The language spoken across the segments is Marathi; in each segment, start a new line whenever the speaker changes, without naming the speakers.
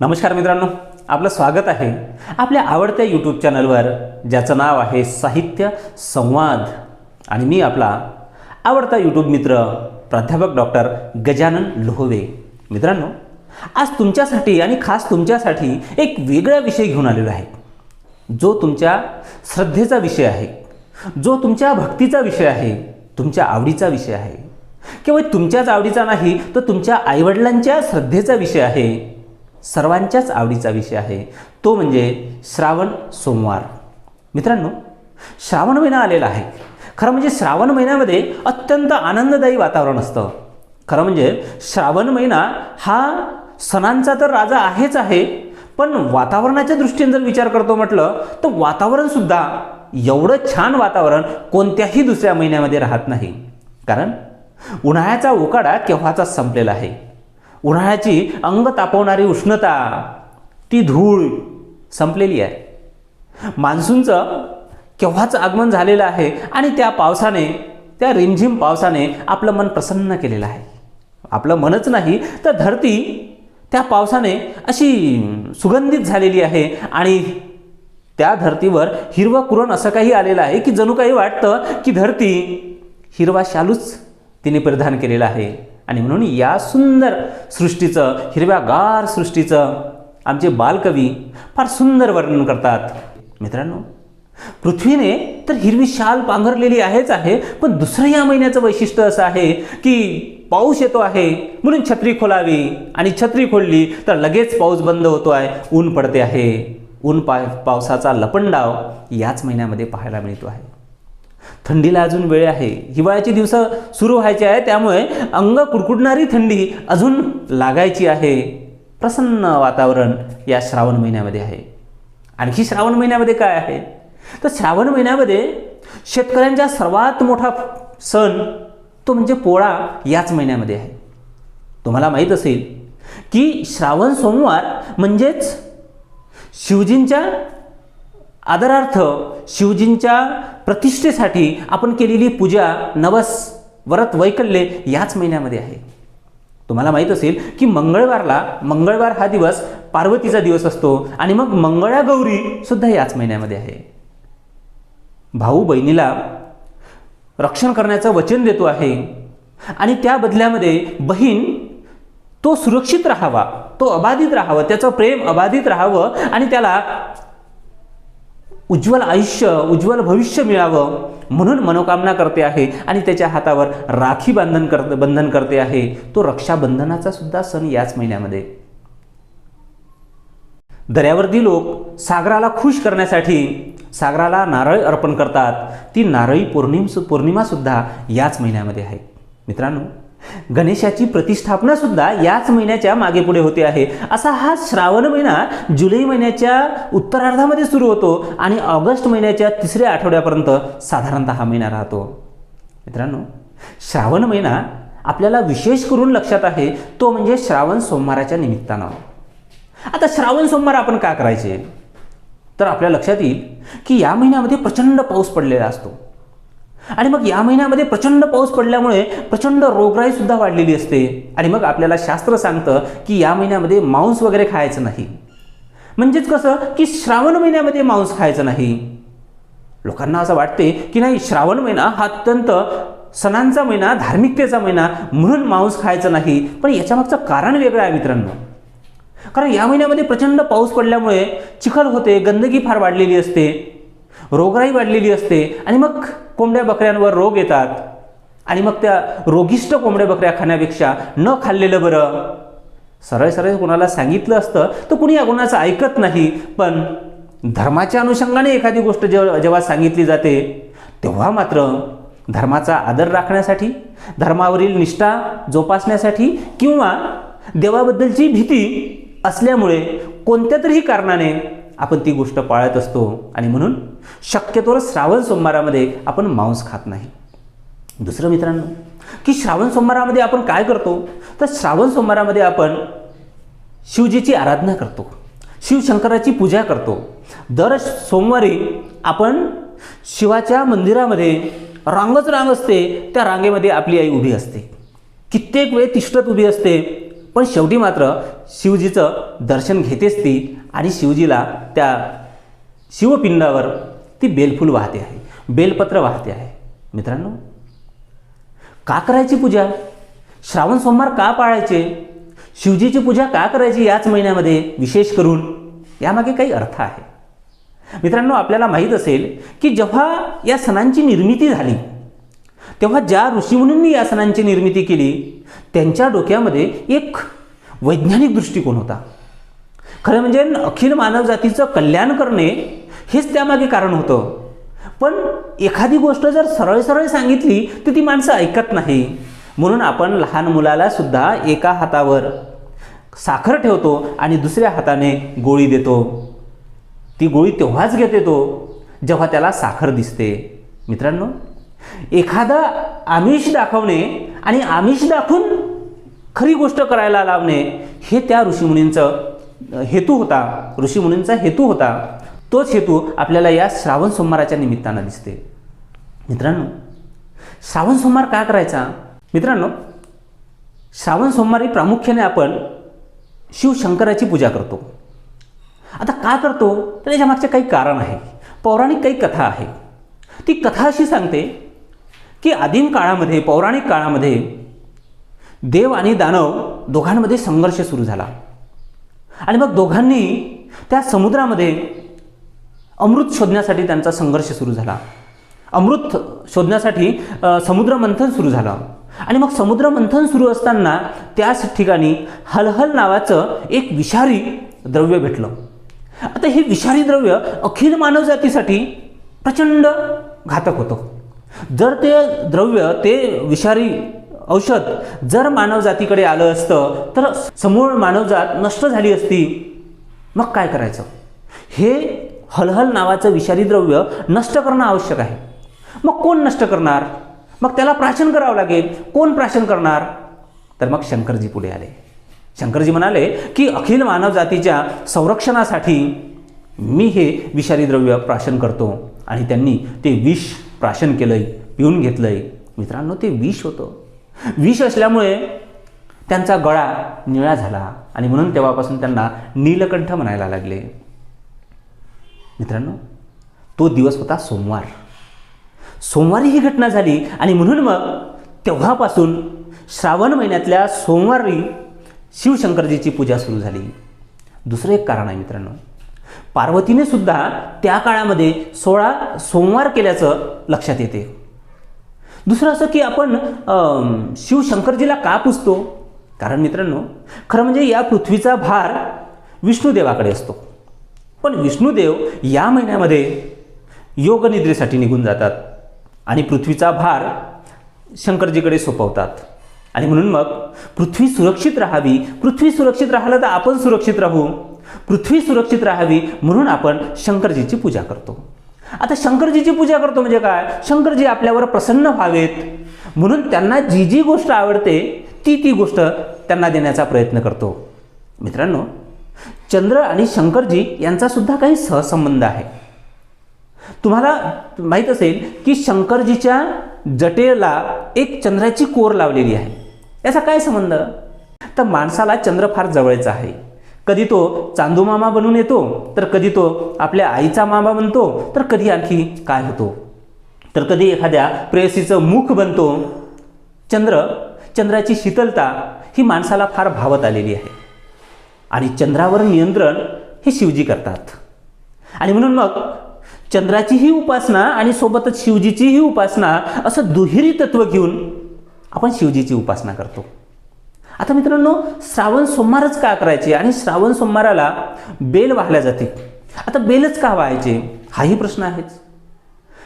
नमस्कार मित्रांनो आपलं स्वागत आहे आपल्या आवडत्या यूट्यूब चॅनलवर ज्याचं नाव आहे साहित्य संवाद. आणि मी आपला आवडता यूट्यूब मित्र प्राध्यापक डॉक्टर गजानन लोहवे. मित्रांनो आज तुमच्यासाठी आणि खास तुमच्यासाठी एक वेगळा विषय घेऊन आलेलो आहे. जो तुमच्या श्रद्धेचा विषय आहे जो तुमच्या भक्तीचा विषय आहे तुमच्या आवडीचा विषय आहे. केवळ तुमच्याच आवडीचा नाही तर तुमच्या आईवडिलांच्या श्रद्धेचा विषय आहे. सर्वांच्याच आवडीचा विषय आहे. तो म्हणजे श्रावण सोमवार. मित्रांनो श्रावण महिना आलेला आहे. खरं म्हणजे श्रावण महिन्यामध्ये अत्यंत आनंददायी वातावरण असतं. खरं म्हणजे श्रावण महिना हा सणांचा तर राजा आहेच आहे पण वातावरणाच्या दृष्टीने जर विचार करतो म्हटलं तर वातावरणसुद्धा एवढं छान वातावरण कोणत्याही दुसऱ्या महिन्यामध्ये राहत नाही. कारण उन्हाळ्याचा उकाडा केव्हाचा संपलेला आहे? उन्हाळ्याची अंग तापवणारी उष्णता ती धूळ संपलेली आहे. मान्सूनचं केव्हाच आगमन झालेलं आहे आणि त्या पावसाने त्या रिमझिम पावसाने आपलं मन प्रसन्न केलेलं आहे. आपलं मनच नाही तर धरती त्या पावसाने अशी सुगंधित झालेली आहे आणि त्या धर्तीवर हिरवं कुरण असं काही आलेलं आहे की जणू काही वाटतं की धरती हिरवा शालूच तिने परिधान केलेला आहे. आणि म्हणून या सुंदर सृष्टीचं हिरव्यागार सृष्टीचं आमचे बालकवी फार सुंदर वर्णन करतात. मित्रांनो पृथ्वीने तर हिरवी शाल पांघरलेली आहेच आहे पण दुसरं या महिन्याचं वैशिष्ट्य असं आहे की पाऊस येतो आहे म्हणून छत्री खोलावी आणि छत्री खोलली तर लगेच पाऊस बंद होतो आहे ऊन पडते आहे. ऊन पा पावसाचा लपंडाव याच महिन्यामध्ये पाहायला मिळतो आहे. थंडीला अजून वेळ आहे. हिवाळ्याचे दिवस सुरू व्हायचे आहे त्यामुळे अंग कुडकुडणारी थंडी अजून लागायची आहे. प्रसन्न वातावरण या श्रावण महिन्यामध्ये आहे. आणखी श्रावण महिन्यामध्ये काय आहे? तर श्रावण महिन्यामध्ये शेतकऱ्यांचा सर्वात मोठा सण तो म्हणजे पोळा याच महिन्यामध्ये आहे. तुम्हाला माहीत असेल की श्रावण सोमवार म्हणजेच शिवजींच्या आदरार्थ शिवजींच्या प्रतिष्ठेसाठी आपण केलेली पूजा नवस व्रत वैकल्ये याच महिन्यामध्ये आहे. तुम्हाला माहीत असेल की मंगळवारला मंगळवार हा दिवस पार्वतीचा दिवस असतो आणि मग मंगळागौरी सुद्धा याच महिन्यामध्ये आहे. भाऊ बहिणीला रक्षण करण्याचं वचन देतो आहे आणि त्या बदल्यामध्ये बहीण तो सुरक्षित राहावा तो अबाधित राहावं त्याचं प्रेम अबाधित राहावं आणि त्याला उज्ज्वल आयुष्य उज्ज्वल भविष्य मिळावं म्हणून मनोकामना करते आहे आणि त्याच्या हातावर राखी बांधन कर बंधन करते आहे. तो रक्षाबंधनाचा सुद्धा सण याच महिन्यामध्ये. दर्यावरती लोक सागराला खुश करण्यासाठी सागराला नारळ अर्पण करतात. ती नारळी पौर्णिम पौर्णिमासुद्धा याच महिन्यामध्ये आहे. मित्रांनो गणेशाची प्रतिष्ठापना सुद्धा याच महिन्याच्या मागे पुढे होते आहे. असा हा श्रावण महिना जुलै महिन्याच्या उत्तरार्धामध्ये सुरू होतो आणि ऑगस्ट महिन्याच्या तिसऱ्या आठवड्यापर्यंत साधारणतः हा महिना राहतो. मित्रांनो श्रावण महिना आपल्याला विशेष करून लक्षात आहे तो म्हणजे श्रावण सोमवाराच्या निमित्तानं. आता श्रावण सोमवार आपण का करायचे? तर आपल्या लक्षात येईल की या महिन्यामध्ये प्रचंड पाऊस पडलेला असतो. आणि मग या महिन्यामध्ये प्रचंड पाऊस पडल्यामुळे प्रचंड रोगराई सुद्धा वाढलेली असते. आणि मग आपल्याला शास्त्र सांगतं की या महिन्यामध्ये मांस वगैरे खायचं नाही. म्हणजेच कसं की श्रावण महिन्यामध्ये मांस खायचं नाही. लोकांना असं वाटते की नाही श्रावण महिना हा अत्यंत सणांचा महिना धार्मिकतेचा महिना म्हणून मांस खायचं नाही. पण याच्यामागचं कारण वेगळं आहे मित्रांनो. कारण या महिन्यामध्ये प्रचंड पाऊस पडल्यामुळे चिखल होते गंदगी फार वाढलेली असते. रोगराई वाढलेली असते आणि मग कोंबड्या बकऱ्यांवर रोग येतात. आणि मग त्या रोगिष्ट कोंबड्या बकऱ्या खाण्यापेक्षा न खाल्लेलं बरं. सरळ सरळ कोणाला सांगितलं असतं तर कुणी या कोणाचं ऐकत नाही. पण धर्माच्या अनुषंगाने एखादी गोष्ट जेव्हा जेव्हा सांगितली जाते तेव्हा मात्र धर्माचा आदर राखण्यासाठी धर्मावरील निष्ठा जोपासण्यासाठी किंवा देवाबद्दलची भीती असल्यामुळे कोणत्या तरी कारणाने आपण ती गोष्ट पाळत असतो आणि म्हणून शक्यतोवर श्रावण सोमवारामध्ये आपण मांस खात नाही. दुसरं मित्रांनो की श्रावण सोमवारामध्ये आपण काय करतो? तर श्रावण सोमवारामध्ये आपण शिवजीची आराधना करतो शिवशंकराची पूजा करतो. दर सोमवारी आपण शिवाच्या मंदिरामध्ये रांगच रांग असते त्या रांगेमध्ये आपली आई उभी असते. कित्येक वेळ तिष्ठत उभी असते पण शेवटी मात्र शिवजीचं दर्शन घेतेच ती आणि शिवजीला त्या शिवपिंडावर ती बेलफूल वाहते आहे बेलपत्र वाहते आहे. मित्रांनो का करायची पूजा? श्रावण सोमवार का पाळायचे? शिवजीची पूजा का करायची याच महिन्यामध्ये? विशेष करून यामागे काही अर्थ आहे. मित्रांनो आपल्याला माहीत असेल की जेव्हा या सणांची निर्मिती झाली तेव्हा ज्या ऋषीमुनींनी या सणांची निर्मिती केली त्यांच्या डोक्यामध्ये एक वैज्ञानिक दृष्टिकोन होता. खरं म्हणजे अखिल मानवजातीचं कल्याण करणे हेच त्यामागे कारण होतं. पण एखादी गोष्ट जर सरळ सरळ सांगितली तर ती माणसं ऐकत नाही. म्हणून आपण लहान मुलाला सुद्धा एका हातावर साखर ठेवतो आणि दुसऱ्या हाताने गोळी देतो. ती गोळी तेव्हाच घेत येतो जेव्हा त्याला साखर दिसते. मित्रांनो एखादा आमिष दाखवणे आणि आमिष दाखवून खरी गोष्ट करायला लावणे हे त्या ऋषीमुनींचं हेतू होता. ऋषीमुनींचा हेतू होता. तोच हेतू आपल्याला या श्रावण सोमवाराच्या निमित्तानं दिसते. मित्रांनो श्रावण सोमवार का करायचा? मित्रांनो श्रावण सोमवारी प्रामुख्याने आपण शिवशंकराची पूजा करतो. आता का करतो? तर याच्यामागचे काही कारण आहे. पौराणिक काही कथा आहे. ती कथा अशी सांगते की आदिम काळामध्ये पौराणिक काळामध्ये देव आणि दानव दोघांमध्ये संघर्ष सुरू झाला. आणि मग दोघांनी त्या समुद्रामध्ये अमृत शोधण्यासाठी त्यांचा संघर्ष सुरू झाला. अमृत शोधण्यासाठी समुद्र समुद्रमंथन सुरू झालं. आणि मग समुद्रमंथन सुरू असताना त्याच ठिकाणी हलहल नावाचं एक विषारी द्रव्य भेटलं. आता हे विषारी द्रव्य अखिल मानवजातीसाठी प्रचंड घातक होतं. जर ते द्रव्य ते विषारी औषध जर मानवजातीकडे आलं असतं तर समूळ मानवजात नष्ट झाली असती मग काय करायचं? हे हलहल नावाचं विषारी द्रव्य नष्ट करणं आवश्यक आहे. मग कोण नष्ट करणार? मग त्याला प्राशन करावं लागेल. कोण प्राशन करणार? तर मग शंकरजी पुढे आले. शंकरजी म्हणाले की अखिल मानवजातीच्या संरक्षणासाठी मी हे विषारी द्रव्य प्राशन करतो आणि त्यांनी ते विष प्राशन केलं आहे पिऊन घेतलं आहे मित्रांनो ते विष होतं. विष असल्यामुळे त्यांचा गळा निळा झाला आणि म्हणून तेव्हापासून त्यांना नीलकंठ म्हणायला लागले. मित्रांनो तो दिवस होता सोमवार. सोमवारी ही घटना झाली आणि म्हणून मग तेव्हापासून श्रावण महिन्यातल्या सोमवारी शिवशंकरजीची पूजा सुरू झाली. दुसरं एक कारण आहे मित्रांनो. पार्वतीने सुद्धा त्या काळामध्ये सोळा सोमवार केल्याचं लक्षात येते. दुसरं असं की आपण शिवशंकरजीला का पुजतो? कारण मित्रांनो खरं म्हणजे या पृथ्वीचा भार विष्णुदेवाकडे असतो. पण विष्णुदेव या महिन्यामध्ये योगनिद्रेसाठी निघून जातात आणि पृथ्वीचा भार शंकरजीकडे सोपवतात. आणि म्हणून मग पृथ्वी सुरक्षित राहावी. पृथ्वी सुरक्षित राहिलं तर आपण सुरक्षित राहू. पृथ्वी सुरक्षित राहावी म्हणून आपण शंकरजीची पूजा करतो. आता शंकरजीची पूजा करतो म्हणजे काय? शंकरजी आपल्यावर प्रसन्न व्हावेत. म्हणून त्यांना जी जी गोष्ट आवडते ती ती गोष्ट त्यांना देण्याचा प्रयत्न करतो. मित्रांनो चंद्र आणि शंकरजी यांचा सुद्धा काही सहसंबंध आहे. तुम्हाला माहीत असेल की शंकरजीच्या जटेला एक चंद्राची कोर लावलेली आहे. याचा काय संबंध? तर माणसाला चंद्र फार जवळचा आहे. कधी तो चांदू मामा बनून येतो तर कधी तो आपल्या आईचा मामा बनतो तर कधी आणखी काय होतो? तर कधी एखाद्या प्रेयसीचं मुख बनतो. चंद्र चंद्राची शीतलता ही माणसाला फार भावत आलेली आहे. आणि चंद्रावर नियंत्रण हे शिवजी करतात. आणि म्हणून मग चंद्राचीही उपासना आणि सोबतच शिवजीचीही उपासना असं दुहेरी तत्व घेऊन आपण शिवजीची उपासना करतो. आता मित्रांनो श्रावण सोमवारच का करायचे? आणि श्रावण सोमवाराला बेल वाहल्या जाते. आता बेलच का वाहायचे? हाही प्रश्न आहेच.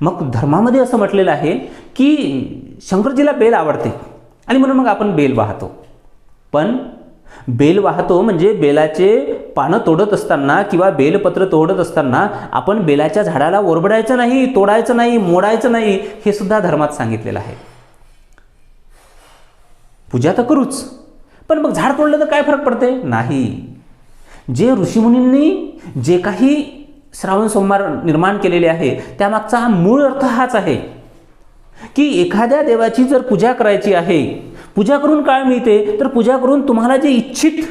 मग धर्मामध्ये असं म्हटलेलं आहे की शंकरजीला बेल आवडते. आणि म्हणून मग आपण बेल वाहतो. पण बेल वाहतो म्हणजे बेलाचे पानं तोडत असताना किंवा बेलपत्र तोडत असताना आपण बेलाच्या झाडाला ओरबडायचं नाही तोडायचं नाही मोडायचं नाही हे सुद्धा धर्मात सांगितलेलं आहे. पूजा तर करूच. पण मग झाड तोडलं तर काय फरक पडते नाही. जे ऋषीमुनींनी जे काही श्रावण सोमवार निर्माण केलेले आहे त्यामागचा हा मूळ अर्थ हाच आहे की एखाद्या देवाची जर पूजा करायची आहे पूजा करून काय मिळते? तर पूजा करून तुम्हाला जे इच्छित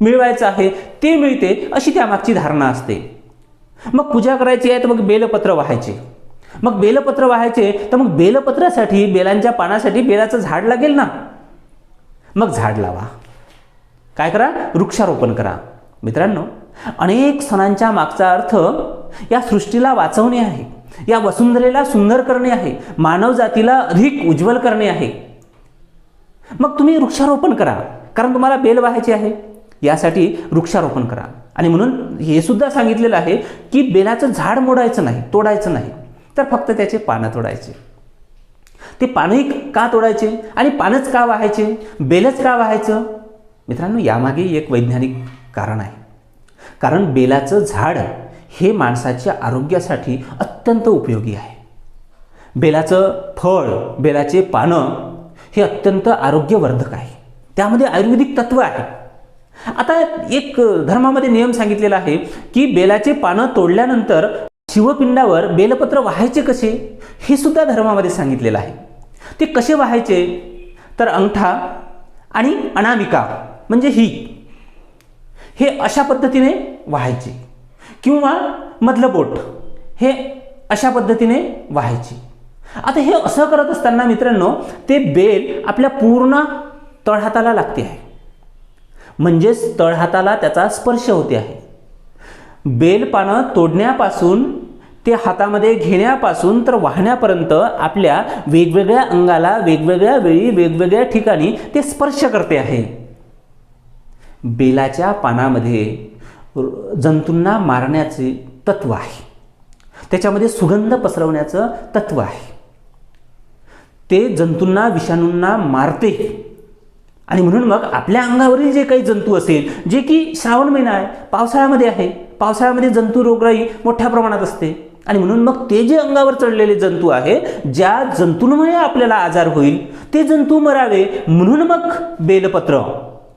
मिळवायचं आहे ते मिळते अशी त्यामागची धारणा असते. मग पूजा करायची आहे तर मग बेलपत्र वाहायचे. मग बेलपत्र वाहायचे तर मग बेलपत्रासाठी बेलांच्या पानासाठी बेलाचं झाड लागेल ना? मग झाड लावा. काय करा? वृक्षारोपण करा. मित्रांनो अनेक सणांच्या मागचा अर्थ या सृष्टीला वाचवणे आहे या वसुंधरेला सुंदर करणे आहे मानव जातीला अधिक उज्ज्वल करणे आहे. मग तुम्ही वृक्षारोपण करा कारण तुम्हाला बेल व्हायची आहे. यासाठी वृक्षारोपण करा. आणि म्हणून हे सुद्धा सांगितलेलं आहे की बेलाचं झाड मोडायचं नाही तोडायचं नाही. तर फक्त त्याचे पानं तोडायचे. ते पानही का तोडायचे? आणि पानच का वाहायचे? बेलच का वाहायचं? मित्रांनो यामागे एक वैज्ञानिक कारण आहे. कारण बेलाचं झाड हे माणसाच्या आरोग्यासाठी अत्यंत उपयोगी आहे. बेलाचं फळ बेलाचे पानं हे अत्यंत आरोग्यवर्धक आहे. त्यामध्ये आयुर्वेदिक तत्व आहे. आता एक धर्मामध्ये नियम सांगितलेला आहे की बेलाचे पानं तोडल्यानंतर शिवपिंडावर बेलपत्र वाहायचे कसे? हे सुद्धा धर्मामध्ये सांगितलेलं आहे. ते कसे वाहायचे? तर अंगठा आणि अनामिका म्हणजे ही. हे अशा पद्धतीने व्हायचे. किंवा मधलं बोट हे अशा पद्धतीने व्हायचे. आता हे असं करत असताना मित्रांनो ते बेल आपल्या पूर्ण तळहाताला लागते आहे. म्हणजेच तळहाताला त्याचा स्पर्श होते आहे. बेल पानं तोडण्यापासून ते हातामध्ये घेण्यापासून तर वाहण्यापर्यंत आपल्या वेगवेगळ्या अंगाला वेगवेगळ्या वेळी वेगवेगळ्या ठिकाणी ते स्पर्श करते आहे. बेलाच्या पानामध्ये जंतूंना मारण्याचे तत्व आहे. त्याच्यामध्ये सुगंध पसरवण्याचं तत्व आहे. ते जंतूंना विषाणूंना मारते. आणि म्हणून मग आपल्या अंगावरील जे काही जंतू असेल जे की श्रावण महिना आहे पावसाळ्यामध्ये आहे. पावसाळ्यामध्ये जंतू रोगराई मोठ्या प्रमाणात असते. आणि म्हणून मग ते जे अंगावर चढलेले जंतू आहे ज्या जंतूंमुळे आपल्याला आजार होईल ते जंतू मरावे म्हणून मग बेलपत्र.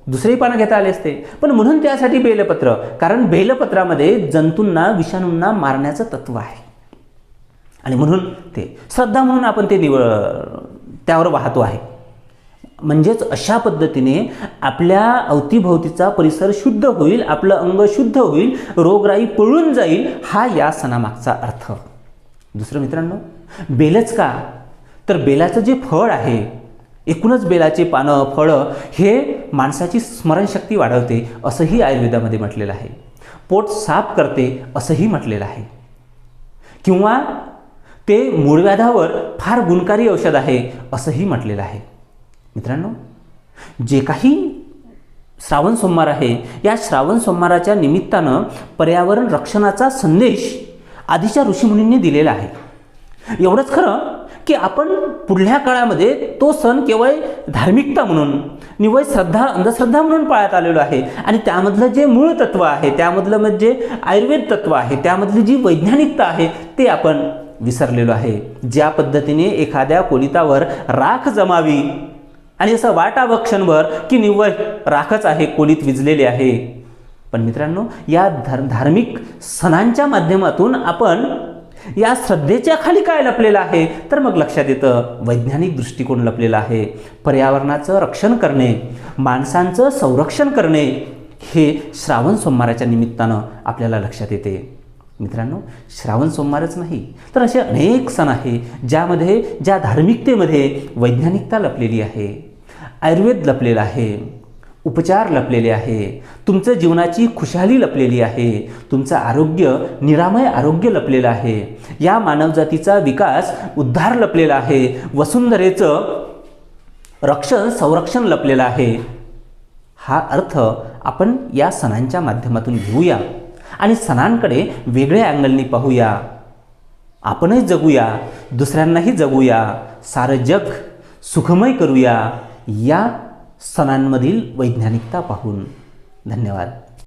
दुसरेही पानं घेता आले असते. पण म्हणून त्यासाठी बेलपत्र कारण बेलपत्रामध्ये जंतूंना विषाणूंना मारण्याचं तत्व आहे. आणि म्हणून ते श्रद्धा म्हणून आपण ते निवड त्यावर वाहतो आहे. म्हणजेच अशा पद्धतीने आपल्या अवतीभोवतीचा परिसर शुद्ध होईल आपलं अंग शुद्ध होईल रोगराई पळून जाईल हा या सणामागचा अर्थ. दुसरं मित्रांनो बेलच का? तर बेलाचं जे फळ आहे एकूणच बेलाचे पानं फळं हे माणसाची स्मरणशक्ती वाढवते असंही आयुर्वेदामध्ये म्हटलेलं आहे. पोट साफ करते असंही म्हटलेलं आहे. किंवा ते मूळव्याधावर फार गुणकारी औषध आहे असंही म्हटलेलं आहे. मित्रांनो जे काही श्रावण सोमवार आहे या श्रावण सोमवाराच्या निमित्तानं पर्यावरण रक्षणाचा संदेश आधीच्या ऋषीमुनींनी दिलेला आहे. एवढंच खरं की आपण पुढल्या काळामध्ये तो सण केवळ धार्मिकता म्हणून निवळ श्रद्धा अंधश्रद्धा म्हणून पाळत आलेलो आहे. आणि त्यामधलं जे मूळ तत्व आहे त्यामधलं म्हणजे आयुर्वेद तत्व आहे त्यामधली जी वैज्ञानिकता आहे ते आपण विसरलेलो आहे. ज्या पद्धतीने एखाद्या कोलितावर राख जमावी आणि असं वाटावं क्षणभर की निव्वळ राखच आहे कोलीत विजलेले आहे. पण मित्रांनो या धर धार्मिक सणांच्या माध्यमातून आपण या श्रद्धेच्या खाली काय लपलेलं आहे? तर मग लक्षात येतं वैज्ञानिक दृष्टिकोन लपलेला आहे. पर्यावरणाचं रक्षण करणे माणसांचं संरक्षण करणे हे श्रावण सोमवाराच्या निमित्तानं आपल्याला लक्षात येते. मित्रांनो श्रावण सोमवारच नाही तर असे अनेक सण आहे ज्यामध्ये ज्या धार्मिकतेमध्ये वैज्ञानिकता लपलेली आहे. आयुर्वेद लपलेला आहे उपचार लपलेले आहे तुमचं जीवनाची खुशाली लपलेली आहे तुमचं आरोग्य निरामय आरोग्य लपलेलं आहे. या मानवजातीचा विकास उद्धार लपलेला आहे वसुंधरेचं रक्षण संरक्षण लपलेलं आहे. हा अर्थ आपण या सणांच्या माध्यमातून घेऊया आणि सणांकडे वेगळ्या अँगलनी पाहूया. आपणही जगूया दुसऱ्यांनाही जगूया सारं जग सुखमय करूया. या सणांमधील वैज्ञानिकता पाहून. धन्यवाद.